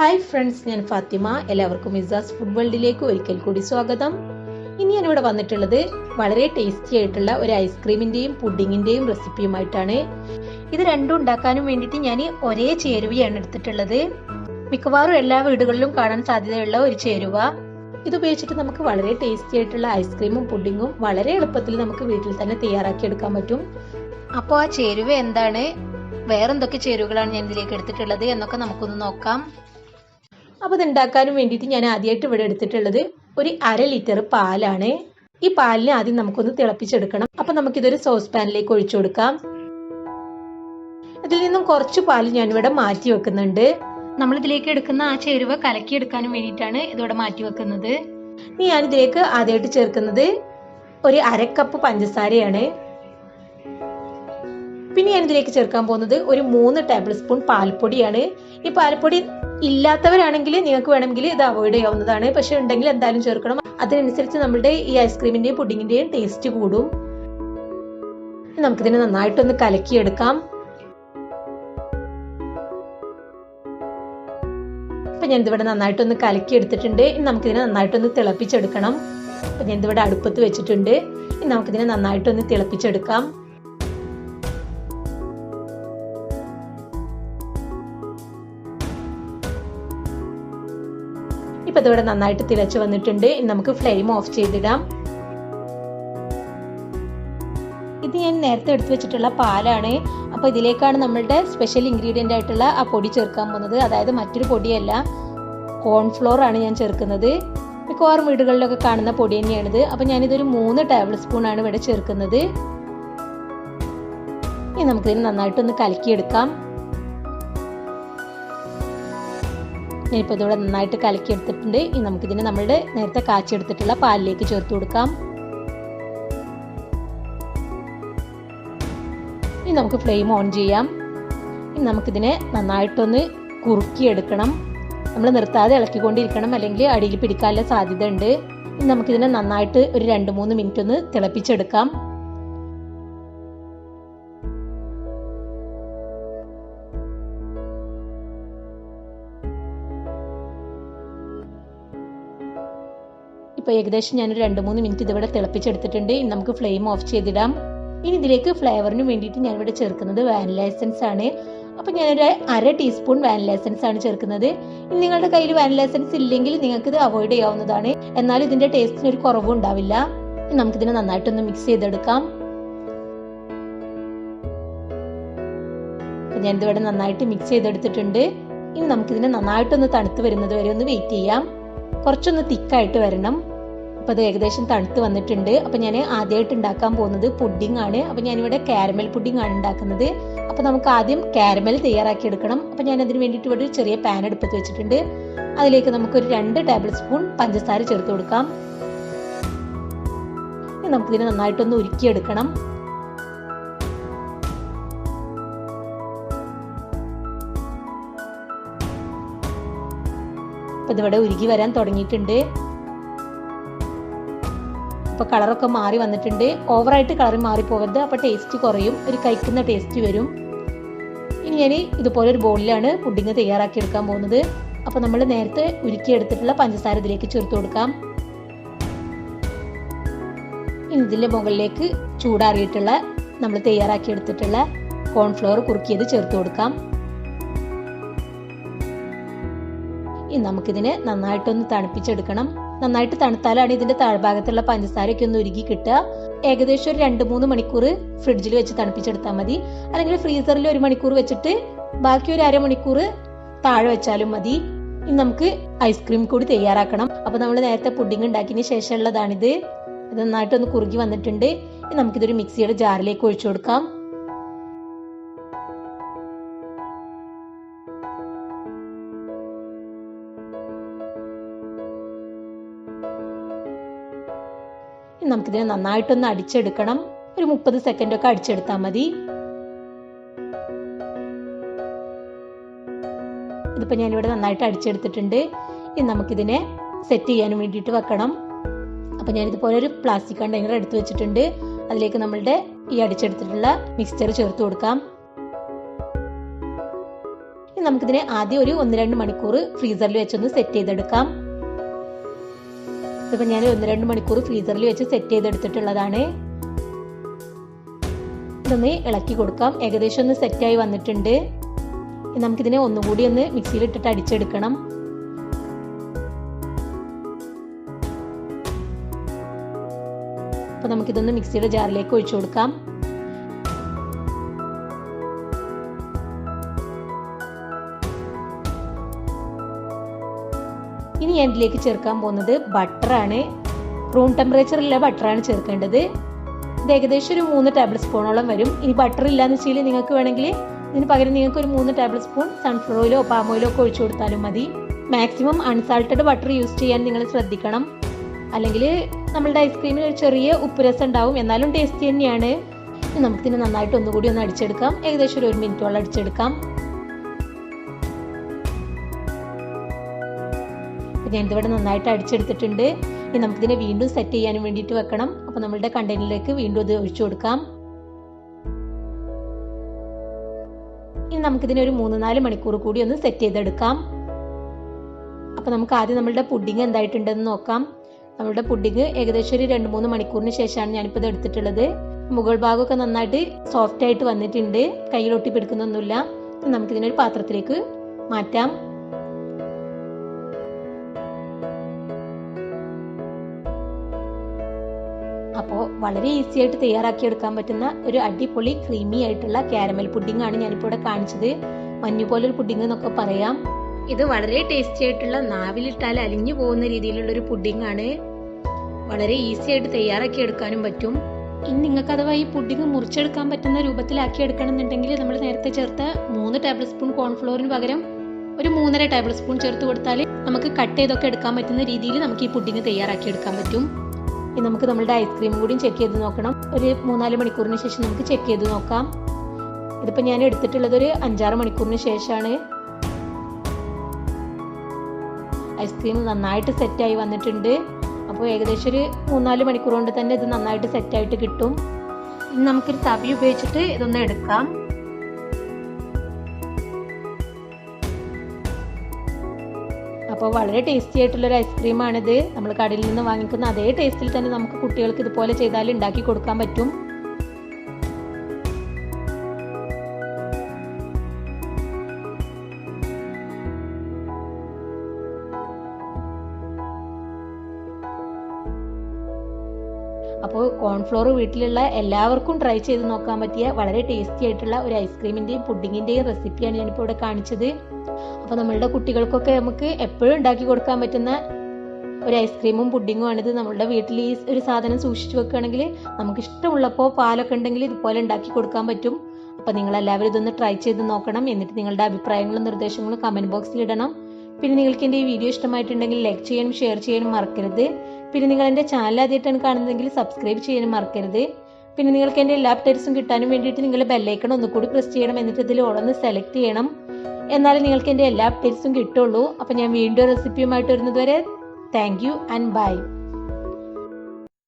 Hi friends ഞാൻ ഫാത്തിമ. എല്ലാവർക്കും മിസാസ് food വേൾഡിലേക്ക് ഒരിക്കൽ കൂടി സ്വാഗതം. ഇനി ഇവിടെ വന്നിട്ടുള്ളത് വളരെ ടേസ്റ്റി ആയിട്ടുള്ള ഒരു ഐസ്ക്രീമിന്റെയും പുഡിങ്ങിന്റെയും റെസിപ്പിയുമായിട്ടാണ് ഇത് രണ്ടും ഉണ്ടാക്കാനും വേണ്ടിയിട്ട് ഞാൻ ഒരേ ചേരുവയാണ് എടുത്തിട്ടുള്ളത്. മിക്കവാറും എല്ലാ വീടുകളിലും കാണാൻ സാധ്യതയുള്ള ഒരു ചേരുവ. ഇത് ഉപയോഗിച്ചിട്ട് നമുക്ക് വളരെ ടേസ്റ്റി ആയിട്ടുള്ള ഐസ്ക്രീമും പുഡിങ്ങും വളരെ എളുപ്പത്തിൽ നമുക്ക് വീട്ടിൽ തന്നെ തയ്യാറാക്കി എടുക്കാൻ പറ്റും. അപ്പോൾ ആ ചേരുവ എന്താണ്? വേറെന്തൊക്കെ ചേരുവകളാണ് ഞാൻ ഇതിലേക്ക് എടുത്തിട്ടുള്ളത് എന്നൊക്കെ നമുക്കൊന്ന് നോക്കാം. അപ്പോൾ ഇത് ഉണ്ടാക്കാനും വേണ്ടിയിട്ട് ഞാൻ ആദ്യമായിട്ട് ഇവിടെ എടുത്തിട്ടുള്ളത് ഒരു അര ലിറ്റർ പാലാണ്. ഈ പാലിനെ ആദ്യം നമുക്കൊന്ന് തിളപ്പിച്ചെടുക്കണം. അപ്പോൾ നമുക്കിതൊരു സോസ് പാനിലേക്ക് ഒഴിച്ചു കൊടുക്കാം. ഇതിൽ നിന്നും കുറച്ച് പാൽ ഞാനിവിടെ മാറ്റി വെക്കുന്നുണ്ട്. നമ്മൾ ഇതിലേക്ക് എടുക്കുന്ന ആ ചേരുവ കലക്കി എടുക്കാനും വേണ്ടിയിട്ടാണ് ഇതോടെ മാറ്റി വെക്കുന്നത്. ഇനി ഞാൻ ഇതിലേക്ക് ആദ്യമായിട്ട് ചേർക്കുന്നത് ഒരു അര കപ്പ് പഞ്ചസാരയാണ്. പിന്നെ ഞാൻ ഇതിലേക്ക് ചേർക്കാൻ പോകുന്നത് ഒരു മൂന്ന് ടേബിൾ സ്പൂൺ പാൽപ്പൊടിയാണ്. ഈ പാൽപ്പൊടി ഇല്ലാത്തവരാണെങ്കിൽ നിങ്ങൾക്ക് വേണമെങ്കിൽ ഇത് അവോയ്ഡ് ചെയ്യാവുന്നതാണ്. പക്ഷെ ഉണ്ടെങ്കിൽ എന്തായാലും ചേർക്കണം. അതിനനുസരിച്ച് നമ്മുടെ ഈ ഐസ്ക്രീമിന്റെയും പുഡിങ്ങിന്റെയും ടേസ്റ്റ് കൂടും. നമുക്കിതിനെ നന്നായിട്ടൊന്ന് കലക്കിയെടുക്കാം. അപ്പൊ ഞാൻ ഇതിവിടെ നന്നായിട്ടൊന്ന് കലക്കിയെടുത്തിട്ടുണ്ട്. ഇനി നമുക്കിതിനെ നന്നായിട്ടൊന്ന് തിളപ്പിച്ചെടുക്കണം. അപ്പൊ ഞാൻ ഇതിവിടെ അടുപ്പത്ത് വെച്ചിട്ടുണ്ട്. ഇനി നമുക്കിതിനെ നന്നായിട്ടൊന്ന് തിളപ്പിച്ചെടുക്കാം. ഇപ്പൊ ഇതിവിടെ നന്നായിട്ട് തിളച്ചു വന്നിട്ടുണ്ട്. ഇനി നമുക്ക് ഫ്ലെയിം ഓഫ് ചെയ്തിടാം. ഇത് ഞാൻ നേരത്തെ എടുത്തു വെച്ചിട്ടുള്ള പാലാണ്. അപ്പോൾ ഇതിലേക്കാണ് നമ്മളുടെ സ്പെഷ്യൽ ഇൻഗ്രീഡിയന്റ് ആയിട്ടുള്ള ആ പൊടി ചേർക്കാൻ പോകുന്നത്. അതായത് മറ്റൊരു പൊടിയല്ല കോൺഫ്ലോർ ആണ് ഞാൻ ചേർക്കുന്നത്. മിക്കവാറും വീടുകളിലൊക്കെ കാണുന്ന പൊടി തന്നെയാണിത്. അപ്പോൾ ഞാനിതൊരു മൂന്ന് ടേബിൾ സ്പൂൺ ആണ് ഇവിടെ ചേർക്കുന്നത്. ഇനി നമുക്കിതിന് നന്നായിട്ടൊന്ന് കലക്കിയെടുക്കാം. ഞാനിപ്പോൾ ഇതോടെ നന്നായിട്ട് കലക്കിയെടുത്തിട്ടുണ്ട്. ഇനി നമുക്കിതിനെ നമ്മളുടെ നേരത്തെ കാച്ചെടുത്തിട്ടുള്ള പാലിലേക്ക് ചേർത്ത് കൊടുക്കാം. ഇനി നമുക്ക് ഫ്ലെയിം ഓൺ ചെയ്യാം. ഇനി നമുക്കിതിനെ നന്നായിട്ടൊന്ന് കുറുക്കിയെടുക്കണം. നമ്മൾ നിർത്താതെ ഇളക്കിക്കൊണ്ടിരിക്കണം. അല്ലെങ്കിൽ അടിയിൽ പിടിക്കാനുള്ള സാധ്യത ഉണ്ട് ഇനി നമുക്കിതിനെ നന്നായിട്ട് ഒരു രണ്ട് മൂന്ന് മിനിറ്റ് ഒന്ന് തിളപ്പിച്ചെടുക്കാം. ഇപ്പോൾ ഏകദേശം ഞാനൊരു രണ്ട് മൂന്ന് മിനിറ്റ് ഇതിവിടെ തിളപ്പിച്ചെടുത്തിട്ടുണ്ട്. ഇനി നമുക്ക് ഫ്ലെയിം ഓഫ് ചെയ്തിടാം. ഇനി ഇതിലേക്ക് ഫ്ലേവറിന് വേണ്ടിയിട്ട് ഞാൻ ഇവിടെ ചേർക്കുന്നത് വാനില എസൻസ് ആണ്. അപ്പോൾ ഞാനൊരു അര ടീസ്പൂൺ വാനില എസൻസ് ആണ് ചേർക്കുന്നത്. ഇനി നിങ്ങളുടെ കയ്യിൽ വാനില എസൻസ് ഇല്ലെങ്കിൽ നിങ്ങൾക്ക് ഇത് അവോയ്ഡ് ചെയ്യാവുന്നതാണ്. എന്നാൽ ഇതിന്റെ ടേസ്റ്റിന് ഒരു കുറവും ഉണ്ടാവില്ല. നമുക്കിതിനെ നന്നായിട്ടൊന്ന് മിക്സ് ചെയ്തെടുക്കാം. ഞാൻ ഇതിവിടെ നന്നായിട്ട് മിക്സ് ചെയ്തെടുത്തിട്ടുണ്ട്. ഇനി നമുക്കിതിനെ നന്നായിട്ടൊന്ന് തണുത്ത് വരുന്നത് വരെ ഒന്ന് വെയിറ്റ് ചെയ്യാം. കുറച്ചൊന്ന് തിക്കായിട്ട് വരണം. അപ്പോൾ അത് ഏകദേശം തണുത്ത് വന്നിട്ടുണ്ട്. അപ്പോൾ ഞാൻ ആദ്യമായിട്ട് ഉണ്ടാക്കാൻ പോകുന്നത് പുഡിംഗ് ആണ്. അപ്പോൾ ഞാനിവിടെ കാരമൽ പുഡിംഗ് ആണ് ഉണ്ടാക്കുന്നത്. അപ്പോൾ നമുക്ക് ആദ്യം കാരമൽ തയ്യാറാക്കി എടുക്കണം. അപ്പോൾ ഞാൻ അതിന് വേണ്ടിയിട്ട് ഇവിടെ ഒരു ചെറിയ പാൻ എടുപ്പത്ത് വെച്ചിട്ടുണ്ട്. അതിലേക്ക് നമുക്കൊരു രണ്ട് ടേബിൾ സ്പൂൺ പഞ്ചസാര ചേർത്ത് കൊടുക്കാം. നമുക്കിതിനെ നന്നായിട്ടൊന്ന് ഉരുക്കിയെടുക്കണം. അപ്പോൾ ഇതിവിടെ ഉരുകി വരാൻ തുടങ്ങിയിട്ടുണ്ട്. ഇപ്പോൾ കളറൊക്കെ മാറി വന്നിട്ടുണ്ട്. ഓവറായിട്ട് കളർ മാറി പോകരുത് അപ്പോൾ ടേസ്റ്റ് കുറയും. ഒരു കഴിക്കുന്ന ടേസ്റ്റ് വരും. ഇനി ഞാൻ ഇതുപോലെ ഒരു ബോളിലാണ് പുഡിങ് തയ്യാറാക്കി എടുക്കാൻ പോകുന്നത്. അപ്പോൾ നമ്മൾ നേരത്തെ ഉരുക്കിയെടുത്തിട്ടുള്ള പഞ്ചസാര ഇതിലേക്ക് ചേർത്ത് കൊടുക്കാം. ഇനി ഇതിന്റെ മുകളിലേക്ക് ചൂടാറിയിട്ടുള്ള നമ്മൾ തയ്യാറാക്കി എടുത്തിട്ടുള്ള കോൺഫ്ലവർ കുറുക്കിയത് ചേർത്ത് കൊടുക്കാം. ഇനി നമുക്കിതിനെ നന്നായിട്ടൊന്ന് തണുപ്പിച്ചെടുക്കണം. നന്നായിട്ട് തണുത്താലാണ് ഇതിന്റെ താഴ്ഭാഗത്തുള്ള പഞ്ചസാരയൊക്കെ ഒന്ന് ഉരുകി കിട്ടുക. ഏകദേശം ഒരു രണ്ട് മൂന്ന് മണിക്കൂർ ഫ്രിഡ്ജിൽ വെച്ച് തണുപ്പിച്ചെടുത്താൽ മതി. അല്ലെങ്കിൽ ഫ്രീസറിൽ ഒരു മണിക്കൂർ വെച്ചിട്ട് ബാക്കി ഒരു അരമണിക്കൂർ താഴെ വെച്ചാലും മതി. ഇനി നമുക്ക് ഐസ്ക്രീം കൂടി തയ്യാറാക്കണം. അപ്പൊ നമ്മൾ നേരത്തെ പുഡിംഗ് ഉണ്ടാക്കിയതിന് ശേഷമുള്ളതാണിത്. ഇത് നന്നായിട്ടൊന്ന് കുറുകി വന്നിട്ടുണ്ട്. നമുക്കിതൊരു മിക്സിയുടെ ജാറിലേക്ക് ഒഴിച്ചു കൊടുക്കാം. നമുക്കിതിനെ നന്നായിട്ടൊന്ന് അടിച്ചെടുക്കണം. ഒരു മുപ്പത് സെക്കൻഡ് ഒക്കെ അടിച്ചെടുത്താൽ മതി. ഇതിപ്പോ ഞാൻ ഇവിടെ നന്നായിട്ട് അടിച്ചെടുത്തിട്ടുണ്ട്. ഇനി നമുക്കിതിനെ സെറ്റ് ചെയ്യാൻ വേണ്ടിയിട്ട് വെക്കണം. അപ്പോൾ ഞാനിതുപോലെ ഒരു പ്ലാസ്റ്റിക് കണ്ടെയ്നർ എടുത്തു വെച്ചിട്ടുണ്ട്. അതിലേക്ക് നമ്മളുടെ ഈ അടിച്ചെടുത്തിട്ടുള്ള മിക്സ്ചർ ചേർത്ത് കൊടുക്കാം. നമുക്കിതിനെ ആദ്യം ഒരു ഒന്ന് രണ്ട് മണിക്കൂർ ഫ്രീസറിൽ വെച്ചൊന്ന് സെറ്റ് ചെയ്തെടുക്കാം. ഇതിപ്പോൾ ഞാൻ ഒന്ന് രണ്ട് മണിക്കൂർ ഫ്രീസറിൽ വെച്ച് സെറ്റ് ചെയ്തെടുത്തിട്ടുള്ളതാണ്. ഇതൊന്ന് ഇളക്കി കൊടുക്കാം. ഏകദേശം ഒന്ന് സെറ്റായി വന്നിട്ടുണ്ട്. നമുക്കിതിനെ ഒന്നുകൂടി ഒന്ന് മിക്സിയിൽ ഇട്ടിട്ട് അടിച്ചെടുക്കണം. അപ്പോൾ നമുക്കിതൊന്ന് മിക്സിയുടെ ജാറിലേക്ക് ഒഴിച്ചു കൊടുക്കാം. ഞാൻ ഇതിലേക്ക് ചേർക്കാൻ പോകുന്നത് ബട്ടറാണ് റൂം ടെമ്പറേച്ചറിലുള്ള ബട്ടറാണ് ചേർക്കേണ്ടത്. ഇത് ഏകദേശം ഒരു മൂന്ന് ടേബിൾ സ്പൂണോളം വരും. ഇനി ബട്ടർ ഇല്ലാന്ന് വെച്ചാൽ നിങ്ങൾക്ക് വേണമെങ്കിൽ ഇതിന് പകരം നിങ്ങൾക്ക് ഒരു മൂന്ന് ടേബിൾ സ്പൂൺ സൺഫ്ലവർ ഓയിലോ പാം ഓയിലോ ഒക്കെ ഒഴിച്ചു കൊടുത്താലും മതി. മാക്സിമം അൺസാൾട്ടഡ് ബട്ടർ യൂസ് ചെയ്യാൻ നിങ്ങൾ ശ്രദ്ധിക്കണം. അല്ലെങ്കിൽ നമ്മളുടെ ഐസ്ക്രീമിന് ഒരു ചെറിയ ഉപ്പ് രസം ഉണ്ടാവും. എന്നാലും ടേസ്റ്റി തന്നെയാണ്. നമുക്കിതിനെ നന്നായിട്ട് ഒന്നുകൂടി ഒന്ന് അടിച്ചെടുക്കാം. ഏകദേശം ഒരു മിനിറ്റോളം അടിച്ചെടുക്കാം. ഞാൻ ഇതിവിടെ നന്നായിട്ട് അടിച്ചെടുത്തിട്ടുണ്ട്. ഇനി നമുക്കിതിനെ വീണ്ടും സെറ്റ് ചെയ്യാൻ വേണ്ടിയിട്ട് വെക്കണം. അപ്പോൾ നമ്മളുടെ കണ്ടെയ്നറിലേക്ക് വീണ്ടും ഇത് ഒഴിച്ചു കൊടുക്കാം. ഇനി നമുക്കിതിനെ ഒരു മൂന്ന് നാല് മണിക്കൂർ കൂടി ഒന്ന് സെറ്റ് ചെയ്തെടുക്കാം. അപ്പോൾ നമുക്ക് ആദ്യം നമ്മളുടെ പുഡിങ് എന്തായിട്ടുണ്ടെന്ന് നോക്കാം. നമ്മളുടെ പുഡിങ് ഏകദേശം ഒരു രണ്ട് മൂന്ന് മണിക്കൂറിന് ശേഷമാണ് ഞാനിപ്പോൾ ഇത് എടുത്തിട്ടുള്ളത്. മുകൾ ഭാഗമൊക്കെ നന്നായിട്ട് സോഫ്റ്റ് ആയിട്ട് വന്നിട്ടുണ്ട്. കയ്യിലൊട്ടി പിടിക്കുന്നൊന്നുമില്ല നമുക്കിതിനൊരു പാത്രത്തിലേക്ക് മാറ്റാം. വളരെ ഈസി ആയിട്ട് തയ്യാറാക്കിയെടുക്കാൻ പറ്റുന്ന ഒരു അടിപൊളി ക്രീമി ആയിട്ടുള്ള കാരമൽ പുഡിംഗ് ആണ് ഞാനിപ്പോൾ ഇവിടെ കാണിച്ചത്. മഞ്ഞു പോലൊരു പുഡിംഗ് എന്നൊക്കെ പറയാം. ഇത് വളരെ ടേസ്റ്റി ആയിട്ടുള്ള നാവിലിട്ടാൽ അലിഞ്ഞു പോകുന്ന രീതിയിലുള്ള ഒരു പുഡിംഗ് ആണ്. വളരെ ഈസി ആയിട്ട് തയ്യാറാക്കി എടുക്കാനും പറ്റും. ഇനി നിങ്ങൾക്ക് അഥവാ ഈ പുഡിംഗ് മുറിച്ചെടുക്കാൻ പറ്റുന്ന രൂപത്തിലാക്കി എടുക്കണം എന്നുണ്ടെങ്കിൽ നമ്മൾ നേരത്തെ ചേർത്ത മൂന്ന് ടേബിൾ സ്പൂൺ കോൺഫ്ലോറിന് പകരം ഒരു മൂന്നര ടേബിൾ സ്പൂൺ ചേർത്ത് കൊടുത്താൽ നമുക്ക് കട്ട് ചെയ്തൊക്കെ എടുക്കാൻ പറ്റുന്ന രീതിയിൽ നമുക്ക് ഈ പുഡിംഗ് തയ്യാറാക്കി എടുക്കാൻ പറ്റും. ഇനി നമുക്ക് നമ്മളുടെ ഐസ്ക്രീം കൂടിയും ചെക്ക് ചെയ്ത് നോക്കണം. ഒരു മൂന്നാൽ മണിക്കൂറിന് ശേഷം നമുക്ക് ചെക്ക് ചെയ്ത് നോക്കാം. ഇതിപ്പോൾ ഞാൻ എടുത്തിട്ടുള്ളത് ഒരു അഞ്ചാറ് മണിക്കൂറിന് ശേഷമാണ്. ഐസ്ക്രീം നന്നായിട്ട് സെറ്റായി വന്നിട്ടുണ്ട്. അപ്പോൾ ഏകദേശം ഒരു മൂന്നാൽ മണിക്കൂർ കൊണ്ട് തന്നെ ഇത് നന്നായിട്ട് സെറ്റായിട്ട് കിട്ടും. ഇനി നമുക്കൊരു തവി ഉപയോഗിച്ചിട്ട് ഇതൊന്ന് എടുക്കാം. അപ്പോൾ വളരെ ടേസ്റ്റി ആയിട്ടുള്ളൊരു ഐസ്ക്രീമാണിത് നമ്മൾ കടയിൽ നിന്ന് വാങ്ങിക്കുന്ന അതേ ടേസ്റ്റിൽ തന്നെ നമുക്ക് കുട്ടികൾക്ക് ഇതുപോലെ ചെയ്താൽ ഉണ്ടാക്കി കൊടുക്കാൻ പറ്റും. അപ്പോൾ കോൺഫ്ലോർ വീട്ടിലുള്ള എല്ലാവർക്കും ട്രൈ ചെയ്ത് നോക്കാൻ പറ്റിയ വളരെ ടേസ്റ്റി ആയിട്ടുള്ള ഒരു ഐസ്ക്രീമിന്റെയും പുഡിങ്ങിന്റെയും റെസിപ്പിയാണ് ഞാനിപ്പോൾ ഇവിടെ കാണിച്ചത്. അപ്പോൾ നമ്മളുടെ കുട്ടികൾക്കൊക്കെ നമുക്ക് എപ്പോഴും ഉണ്ടാക്കി കൊടുക്കാൻ പറ്റുന്ന ഒരു ഐസ്ക്രീമും പുഡിങ്ങും ആണിത്. നമ്മളുടെ വീട്ടിൽ ഈ ഒരു സാധനം സൂക്ഷിച്ചു വെക്കുകയാണെങ്കിൽ നമുക്ക് ഇഷ്ടമുള്ളപ്പോൾ പാലൊക്കെ ഉണ്ടെങ്കിൽ ഇതുപോലെ ഉണ്ടാക്കി കൊടുക്കാൻ പറ്റും. അപ്പോൾ നിങ്ങൾ എല്ലാവരും ഇതൊന്ന് ട്രൈ ചെയ്ത് നോക്കണം. എന്നിട്ട് നിങ്ങളുടെ അഭിപ്രായങ്ങളും നിർദ്ദേശങ്ങളും കമന്റ് ബോക്സിൽ ഇടണം. പിന്നെ നിങ്ങൾക്ക് എന്റെ ഈ വീഡിയോ ഇഷ്ടമായിട്ടുണ്ടെങ്കിൽ ലൈക്ക് ചെയ്യാനും ഷെയർ ചെയ്യാനും മറക്കരുത്. പിന്നെ നിങ്ങൾ എന്റെ ചാനൽ ആദ്യമായിട്ടാണ് കാണുന്നതെങ്കിൽ സബ്സ്ക്രൈബ് ചെയ്യാനും മറക്കരുത്. പിന്നെ നിങ്ങൾക്ക് എന്റെ എല്ലാ അപ്ഡേറ്റ്സും കിട്ടാനും വേണ്ടിയിട്ട് നിങ്ങൾ ബെല്ലൈക്കൺ ഒന്നുകൂടി പ്രസ് ചെയ്യണം എന്നിട്ട് ഇതിൽ ഓളൊന്ന് സെലക്ട് ചെയ്യണം. എന്നാലും നിങ്ങൾക്ക് എന്റെ എല്ലാ അപ്ഡേറ്റ്സും കിട്ടുള്ളൂ. അപ്പോൾ ഞാൻ വീണ്ടും റെസിപ്പിയുമായിട്ട് വരുന്നതുവരെ താങ്ക് യു ആൻഡ് ബൈ